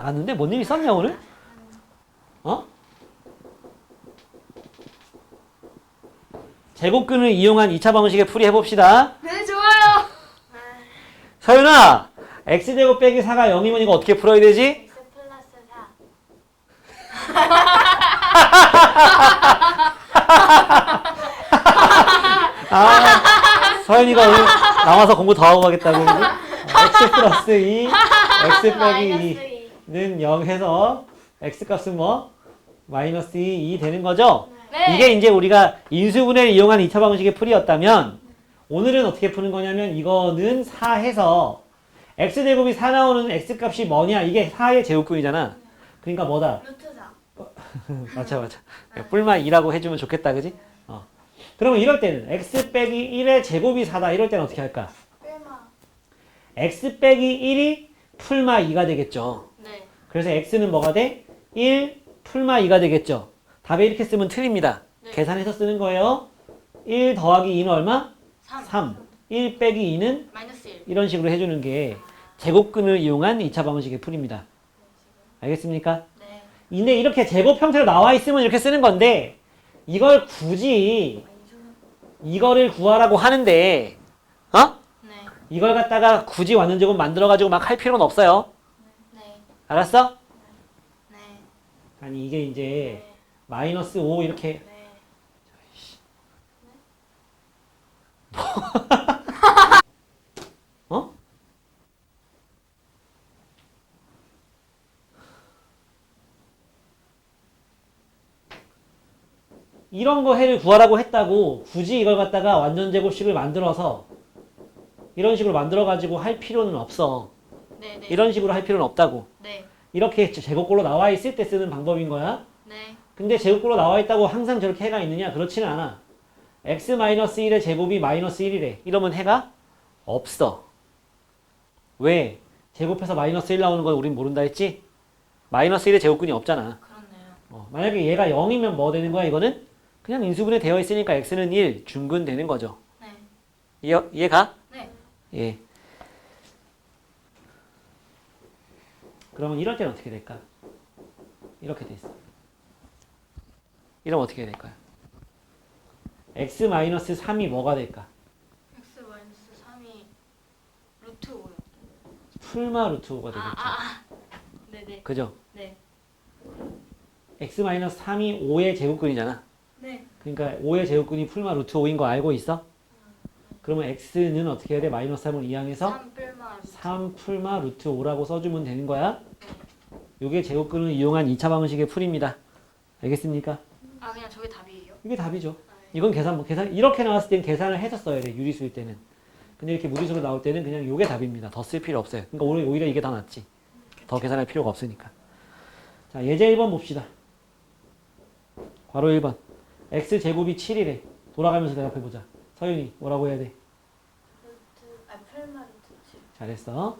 나갔는데 뭔 일 있었냐 오늘? 어? 제곱근을 이용한 2차 방식의 풀이 해봅시다. 네, 좋아요. 서윤아, x제곱 빼기 4가 0이면 이거 어떻게 풀어야 되지? x 플러스 4. 아, 서윤이가 오늘 나와서 공부 더 하고 가겠다고. 그러지? 어, x 플러스 2, x 빼기 마이너스 2. 2는 0 해서 x 값은 뭐? 마이너스 2, 2 되는 거죠? 네. 이게 이제 우리가 인수분해를 이용한 2차 방식의 풀이었다면 오늘은 어떻게 푸는 거냐면 이거는 4 해서 x제곱이 4 나오는 x값이 뭐냐? 이게 4의 제곱근이잖아. 그러니까 뭐다? 루트 4. 맞아 맞아. 뿔마 2라고 해주면 좋겠다 그지? 어. 그러면 이럴 때는 x 빼기 1의 제곱이 4다 이럴 때는 어떻게 할까? x 빼기 1이 풀마 2가 되겠죠. 네. 그래서 x는 뭐가 돼? 1 풀마 2가 되겠죠. 답에 이렇게 쓰면 틀립니다. 네. 계산해서 쓰는 거예요. 1 더하기 2는 얼마? 3. 3. 1 빼기 2는 마이너스 1. 이런 식으로 해주는 게 제곱근을 이용한 2차 방식의 풀입니다. 알겠습니까? 네. 근데 이렇게 제곱 형태로 나와 있으면 이렇게 쓰는 건데 이걸 굳이 이거를 구하라고 하는데 어? 네. 이걸 갖다가 굳이 완전 제곱 만들어가지고 막 할 필요는 없어요. 네. 알았어? 네. 아니 이게 이제 네. 마이너스 5 이렇게 네. 어? 이런 거 해를 구하라고 했다고 굳이 이걸 갖다가 완전 제곱식을 만들어서 이런 식으로 만들어 가지고 할 필요는 없어. 네. 네. 이런 식으로 할 필요는 없다고. 네. 이렇게 제곱꼴로 나와 있을 때 쓰는 방법인 거야. 네. 근데 제곱꼴로 나와 있다고 항상 저렇게 해가 있느냐? 그렇지는 않아. x-1의 제곱이 마이너스 1이래. 이러면 해가 없어. 왜? 제곱해서 마이너스 1 나오는 건 우린 모른다 했지? 마이너스 1의 제곱근이 없잖아. 그렇네요. 어, 만약에 얘가 0이면 뭐 되는 거야, 이거는? 그냥 인수분해 되어 있으니까 x는 1, 중근 되는 거죠. 네. 이해, 이해가? 네. 예. 그러면 이럴 때는 어떻게 될까? 이렇게 돼 있어. 이러면 어떻게 될까요? x-3이 뭐가 될까? x 마이너스 3이 루트 5요. 풀마 루트 5가 되겠죠. 아, 아, 아. 네, 네. 그죠? 네. x-3이 5의 제곱근이잖아. 네. 그러니까 5의 제곱근이 풀마 루트 5인 거 알고 있어? 그러면 x는 어떻게 해야 돼? 마이너스 3을 이항해서 3 뿔마 루트. 3 풀마 루트 5라고 써주면 되는 거야. 이게 제곱근을 이용한 2차 방식의 풀입니다. 알겠습니까? 아, 그냥 저게 답이에요? 이게 답이죠. 아, 네. 이건 계산, 뭐 계산, 이렇게 나왔을 땐 계산을 해서 써야 돼, 유리수일 때는. 근데 이렇게 무리수로 나올 때는 그냥 이게 답입니다. 더 쓸 필요 없어요. 그러니까 오히려, 오히려 이게 더 낫지. 더 계산할 필요가 없으니까. 자, 예제 1번 봅시다. 괄호 1번. x제곱이 7이래. 돌아가면서 대답해보자. 서윤이, 뭐라고 해야 돼? 루트, 아, 뿔마 루트 7. 잘했어.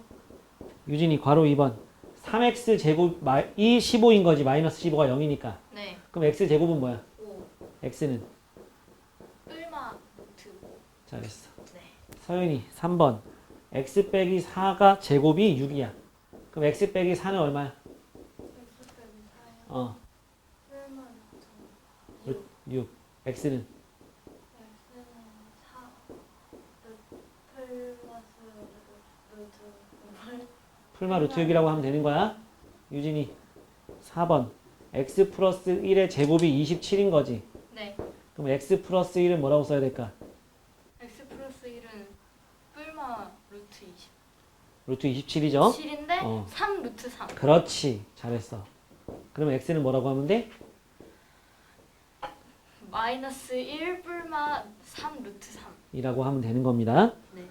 유진이, 괄호 2번. 3x 제곱, 마, 이 15인 거지. 마이너스 15가 0이니까. 네. 그럼 x 제곱은 뭐야? 5. x는? 뿔마 루트 5. 잘했어. 네. 서윤이 3번 x 빼기 4가 제곱이 6이야. 그럼 x 빼기 4는 얼마야? x 빼기 4요. 어, 뿔마 루트 6. x는 x는 4 플러스 루트 풀마 루트 6이라고 하면 되는 거야. 유진이 4번 x 플러스 1의 제곱이 27인 거지. 네. 그럼 x 플러스 1은 뭐라고 써야 될까? x 플러스 1은 뿔마 루트 20. 루트 27이죠? 7인데 어. 3 루트 3. 그렇지. 잘했어. 그러면 x는 뭐라고 하면 돼? 마이너스 1 뿔마 3 루트 3. 이라고 하면 되는 겁니다. 네.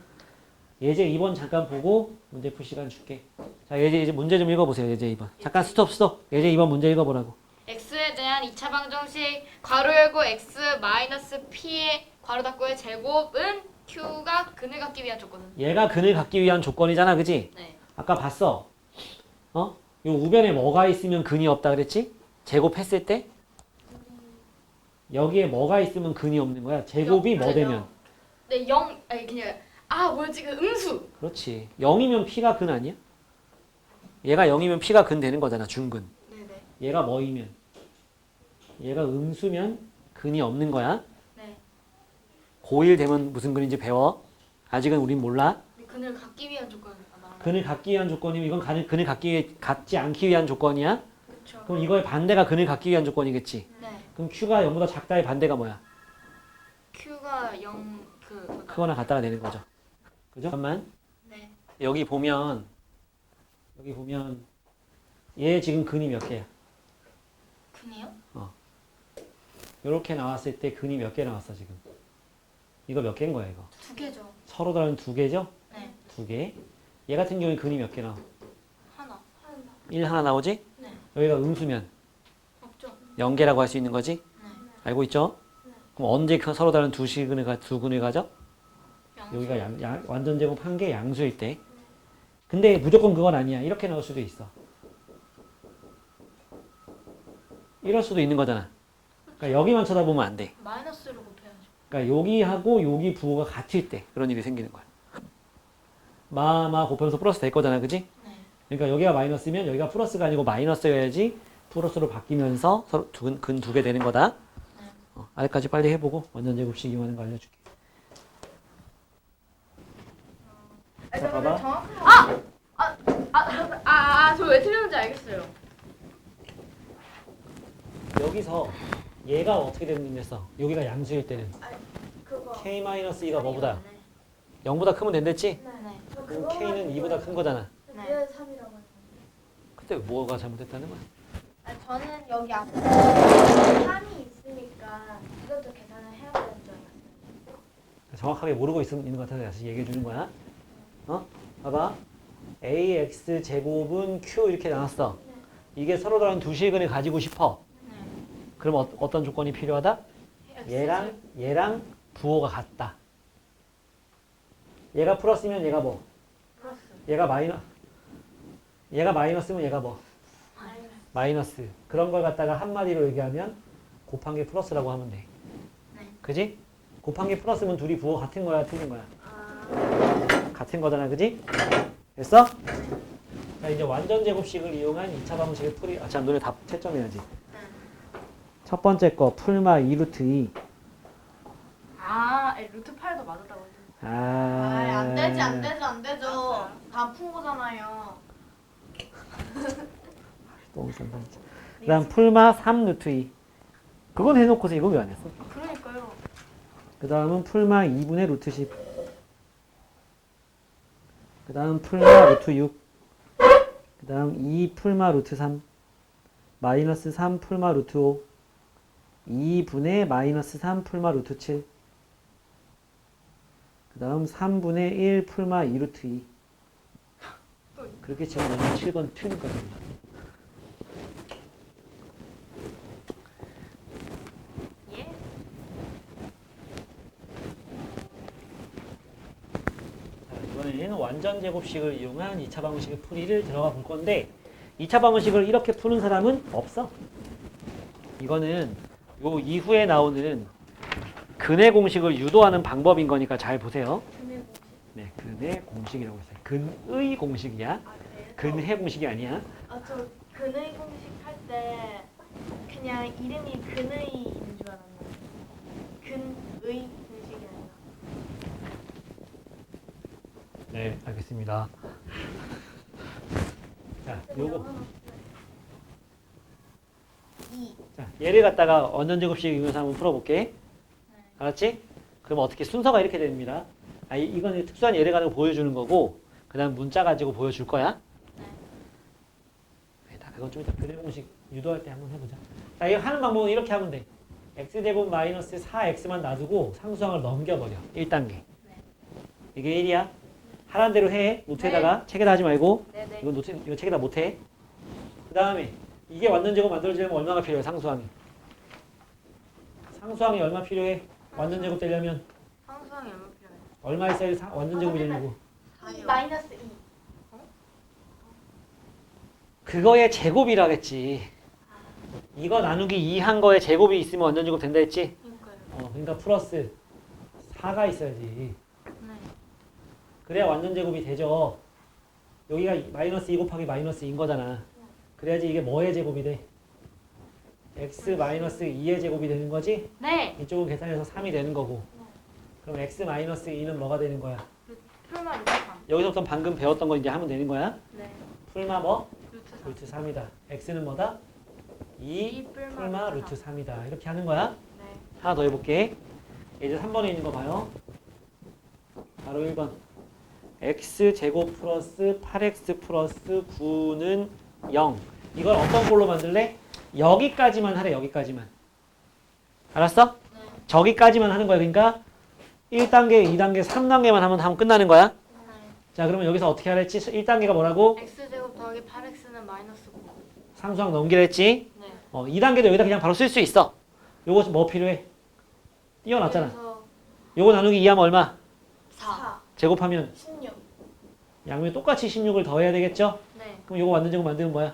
예제 2번 잠깐 보고 문제 풀 시간 줄게. 자, 예제 이제 문제 좀 읽어보세요. 예제 2번. 잠깐 스톱 스톱. 예제 2번 문제 읽어보라고. x에 대한 2차 방정식 괄호 열고 x 마이너스 p의 괄호 닫고의 제곱은 q가 근을 갖기 위한 조건은 얘가 근을 갖기 위한 조건이잖아, 그지? 네. 아까 봤어. 어? 요 우변에 뭐가 있으면 근이 없다 그랬지? 제곱했을 때 여기에 뭐가 있으면 근이 없는 거야. 제곱이 뭐 되면? 네, 0 아니 그냥 아 뭐였지 그 음수. 그렇지. 0이면 p가 근 아니야? 얘가 0이면 P가 근 되는 거잖아. 중근. 네네. 얘가 뭐이면 얘가 음수면 근이 없는 거야. 네. 고1 되면 무슨 근인지 배워. 아직은 우린 몰라. 근데 그늘 갖기 위한 조건 아, 근을 갖기 위한 조건이면 이건 근- 근을 갖기 갖지 않기 위한 조건이야. 그렇죠. 그럼 이거의 반대가 근을 갖기 위한 조건이겠지. 네. 그럼 Q가 0보다 작다의 반대가 뭐야? Q가 0그 크거나 같다가 되는 거죠. 그죠? 잠깐만. 네. 여기 보면 여기 보면 얘 지금 근이 몇 개야? 근이요? 이렇게 나왔을 때 근이 몇 개 나왔어 지금? 이거 몇 개인 거야 이거? 두 개죠. 서로 다른 두 개죠? 네. 두 개. 얘 같은 경우에 근이 몇 개 나와? 하나. 하나. 1 하나 나오지? 네. 여기가 음수면 없죠. 0개라고 할 수 있는 거지? 네. 알고 있죠? 그럼 언제 그 서로 다른 두 시근을 가, 두 근을 가져? 여기가 양, 양- 완전 제곱 한 개 양수일 때. 근데 무조건 그건 아니야. 이렇게 나올 수도 있어. 이럴 수도 있는 거잖아. 그러니까 여기만 쳐다보면 안 돼. 마이너스로 곱해야죠. 그러니까 여기하고 여기 부호가 같을 때 그런 일이 생기는 거야. 마마 곱하면서 플러스 될 거잖아, 그지? 네. 그러니까 여기가 마이너스면 여기가 플러스가 아니고 마이너스여야지 플러스로 바뀌면서 서로 근두 개 되는 거다. 어, 아래까지 빨리 해보고 완전 제곱식 이용하는 거 알려줄게. 봐봐. 정확한 아아 아 저 왜 틀렸는지 알겠어요. 여기서 얘가 어떻게 됐는데서 여기가 양수일 때는 그거 k-2가 뭐보다 0보다 크면 된댔지? 네. 저 그럼 그거만 k는 2보다 큰 거잖아. 네. 왜 3이라고 했는데 그때 뭐가 잘못됐다는 거야? 아, 저는 여기 앞에 3이 있으니까 이것도 계산을 해야 되는 줄 알았어요 정확하게 모르고 있, 있는 것 같아서 다시 얘기해 주는 거야. 어? 봐봐. ax 제곱은 q 이렇게 나왔어. 이게 서로 다른 두 식을 가지고 싶어. 네. 그럼 어, 어떤 조건이 필요하다? 얘랑 얘랑 부호가 같다. 얘가 플러스면 얘가 뭐? 플러스. 얘가 마이너 얘가 마이너스면 얘가 뭐? 마이너스. 그런 걸 갖다가 한마디로 얘기하면 곱한 게 플러스라고 하면 돼. 네. 그지? 곱한 게 플러스면 둘이 부호 같은 거야, 틀린 거야? 아 같은 거잖아, 그지? 됐어? 자, 이제 완전 제곱식을 이용한 2차 방식의 풀이, 아, 참, 너네 답 채점해야지. 첫 번째 거, 풀마 2루트 2. 아 루트 8도 맞았다고. 아, 안 되지 안 되죠 안 되죠 다 푼 거잖아요 너무 싼다, 진짜. 그 다음, 풀마 3루트 2. 그건 해놓고서 이거 왜 안 했어? 그러니까요. 그 다음은 풀마 2분의 루트 10. 그 다음 풀마 루트 6. 그 다음 2 풀마 루트 3. 마이너스 3 풀마 루트 5. 2분의 마이너스 3 풀마 루트 7. 그 다음 3분의 1 풀마 2 루트 2. 그렇게 너는 7번 틀릴 거야. 예. 자, 이번에는 완전 제곱식을 이용한 2차 방식의 풀이를 들어가 볼 건데 2차 방식을 이렇게 푸는 사람은 없어. 이거는 요 이후에 나오는 근의 공식을 유도하는 방법인 거니까 잘 보세요. 네, 근의 공식이라고 했어요. 근의 공식이야. 근의 공식이 아니야. 아저 근의 공식 할 때 그냥 이름이 근의인 줄 알았는데 근의 공식이 아니라 네, 알겠습니다. 자, 요거 이 자, 얘를 갖다가 완전 제곱식 이용해서 한번 풀어볼게. 알았지? 그럼 어떻게 순서가 이렇게 됩니다. 아, 이- 이거는 특수한 예를 가지고 보여주는 거고, 그 다음 문자 가지고 보여줄 거야. 그건 좀 이따 근의 공식 유도할 때 한번 해보자. 자, 이거 하는 방법은 이렇게 하면 돼. x제곱 마이너스 4x만 놔두고 상수항을 넘겨버려. 1단계. 이게 1이야. 하란 대로 해. 노트에다가 책에다 하지 말고. 네네. 이거 노트, 이거 책에다 못 해. 그 다음에 이게 완전 제곱 만들어지려면 얼마가 필요해? 상수항이. 상수항이 얼마 필요해? 완전 제곱 되려면 상수항이 얼마 필요해요? 얼마 있어야 사- 완전 제곱이 되냐고. 이 마이너스 2 그거의 제곱이라겠지. 이거 나누기 2 한 거에 제곱이 있으면 완전 제곱 된다 했지? 그러니까요. 어, 그러니까 플러스 4가 있어야지. 네. 그래야 완전 제곱이 되죠. 여기가 마이너스 2 곱하기 마이너스 2인 거잖아. 그래야지 이게 뭐의 제곱이 돼? x 마이너스 2의 제곱이 되는 거지? 네. 이쪽은 계산해서 3이 되는 거고. 그럼 x 마이너스 2는 뭐가 되는 거야? 풀마 루트 3. 여기서부터 방금 배웠던 거 이제 하면 되는 거야? 네. 풀마 뭐? 루트 3. 루트 3이다. x는 뭐다? 2 2 풀마, 풀마 루트 3 이다. 이렇게 하는 거야? 네. 하나 더 해볼게. 이제 3번에 있는 거 봐요. 바로 1번. X 제곱 플러스 8x 플러스 9는 0. 이걸 어떤 꼴로 만들래? 여기까지만 하래, 여기까지만. 알았어? 네. 저기까지만 하는 거야. 그러니까 1단계, 2단계, 3단계만 하면 하면 끝나는 거야. 네. 자, 그러면 여기서 어떻게 하랬지? 1단계가 뭐라고? x 제곱 더하기 8x는 마이너스 9. 상수항 넘기랬지? 네. 어, 2단계도 여기다 그냥 바로 쓸 수 있어. 요거 뭐 필요해? 띄워놨잖아. 그래서 요거 나누기 2하면 얼마? 4. 4. 제곱하면 16. 양면 똑같이 16을 더해야 되겠죠? 네. 그럼 요거 완전 제곱 만들면 뭐야?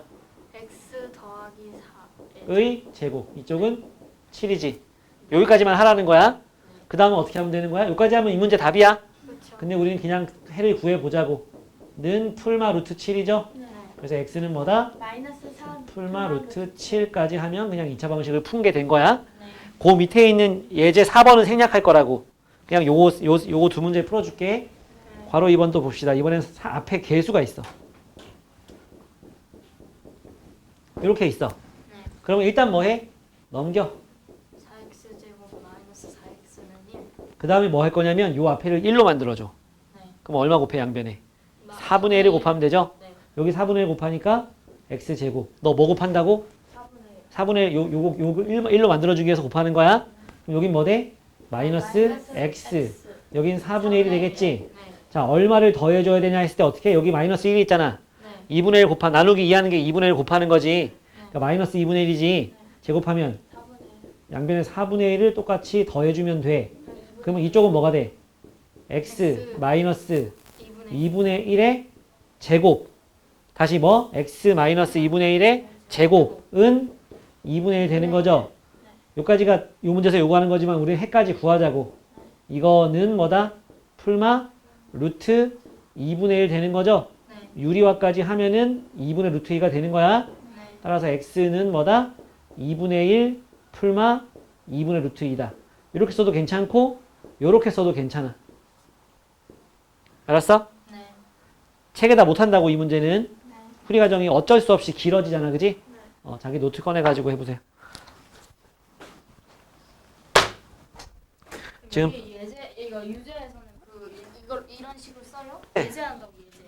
x 더하기 4. 의 제곱. 이쪽은 7이지. 여기까지만 하라는 거야. 그 다음은 어떻게 하면 되는 거야? 여기까지 하면 이 문제 답이야. 그렇죠. 근데 우리는 그냥 해를 구해보자고. 는 풀마 루트 7이죠? 네. 그래서 x는 뭐다? 마이너스 3. 풀마 루트 7까지 하면 그냥 2차 방식을 푼 게 된 거야. 네. 그 밑에 있는 예제 4번은 생략할 거라고. 그냥 요거, 요, 요거 두 문제 풀어줄게. 괄호 2번 또 봅시다. 이번엔 사- 앞에 개수가 있어. 이렇게 있어. 네. 그러면 일단 뭐 해? 넘겨. 4x 제곱 마이너스 4x는 1. 그 다음에 뭐 할 거냐면 요 앞에를 1로 만들어줘. 네. 그럼 얼마 곱해 양변에? 4분의 1을 곱하면 되죠? 네. 여기 4분의 1 곱하니까 x제곱. 너 뭐 곱한다고? 4분의 4분의 1. 요, 요거, 요거 1, 1로 만들어주기 위해서 곱하는 거야? 그럼 여긴 뭐 돼? 마이너스, x. 여긴 4분의 1이 되겠지? 네. 자, 얼마를 더해줘야 되냐 했을 때 어떻게? 해? 여기 마이너스 1이 있잖아. 네. 2분의 1 곱하, 나누기 2 하는 게 2분의 1 곱하는 거지. 그러니까 마이너스 2분의 1이지. 제곱하면 4분의 1. 양변에 4분의 1을 똑같이 더해주면 돼. 그러면 이쪽은 뭐가 돼? x, X. 마이너스 2분의 2분의 1의 제곱. 다시 뭐? x 마이너스 2분의 1의 제곱은 2분의 1 되는 거죠. 요까지가 요 문제에서 요구하는 거지만 우리는 해까지 구하자고. 이거는 뭐다? 풀마 루트 2분의 1 되는 거죠. 네. 유리화까지 하면은 2분의 루트 2가 되는 거야. 네. 따라서 x는 뭐다? 2분의 1 풀마 2분의 루트 2다. 이렇게 써도 괜찮고 요렇게 써도 괜찮아. 알았어? 네. 책에다 못한다고 이 문제는 풀이 과정이 어쩔 수 없이 길어지잖아. 그지? 어, 자기 노트 꺼내가지고 해보세요. 지금- 예제 이거 그 이- 이런 식으로 써요? 네. 예제한다고 예제.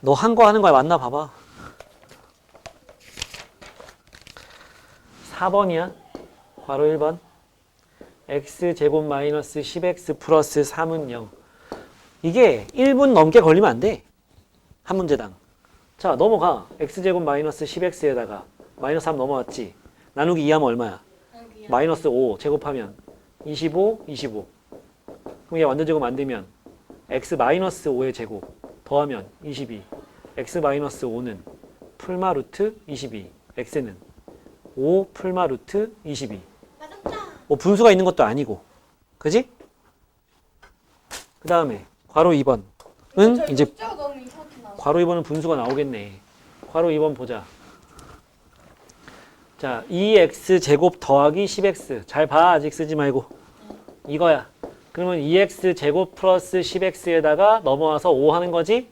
너 한 거 하는 거야 맞나 봐봐. 4번이야. 괄호 1번. x 제곱 마이너스 10x 플러스 3은 0. 이게 1분 넘게 걸리면 안 돼. 한 문제당. 자 넘어가. x 제곱 마이너스 10x에다가 마이너스 3 넘어왔지. 나누기 2하면 얼마야? 마이너스 5 제곱하면 25, 25. 그럼 얘 완전 제곱 만들면 x 마이너스 5의 제곱 더하면 22. x 마이너스 5는 풀마 루트 22. x는 5 풀마 루트 22. 뭐 분수가 있는 것도 아니고. 그지? 그 다음에 괄호 2번. 은 이제. 괄호 2번은 분수가 나오겠네. 괄호 2번 보자. 자, 2x 제곱 더하기 10x. 잘 봐. 아직 쓰지 말고. 이거야. 그러면 2x 제곱 플러스 10x에다가 넘어와서 5 하는 거지?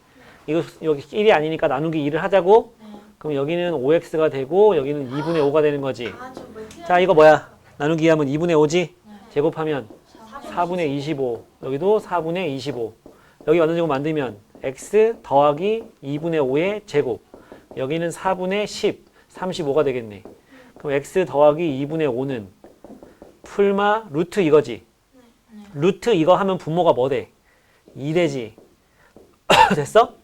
이거 여기 1이 아니니까 나누기 2를 하자고? 그럼 여기는 5x가 되고 여기는 2분의 5가 되는 거지. 아, 저뭐 자, 이거 뭐야? 나누기 하면 2분의 5지? 제곱하면 4분의 25. 여기도 4분의 25. 여기 완전 제곱 만들면 x 더하기 2분의 5의 제곱. 여기는 4분의 10. 35가 되겠네. 그럼 x 더하기 2분의 5는 풀마 루트 이거지. 루트 이거 하면 분모가 뭐 돼? 2 되지. 됐어?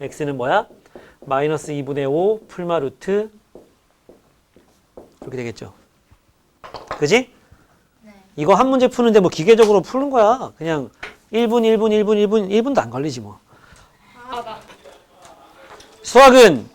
x는 뭐야? 마이너스 2분의 5 풀마 루트 이렇게 되겠죠. 그지? 네. 이거 한 문제 푸는데 뭐 기계적으로 푸는 거야. 그냥 1분, 1분, 1분, 1분, 1분도 안 걸리지 뭐. 아, 나. 수학은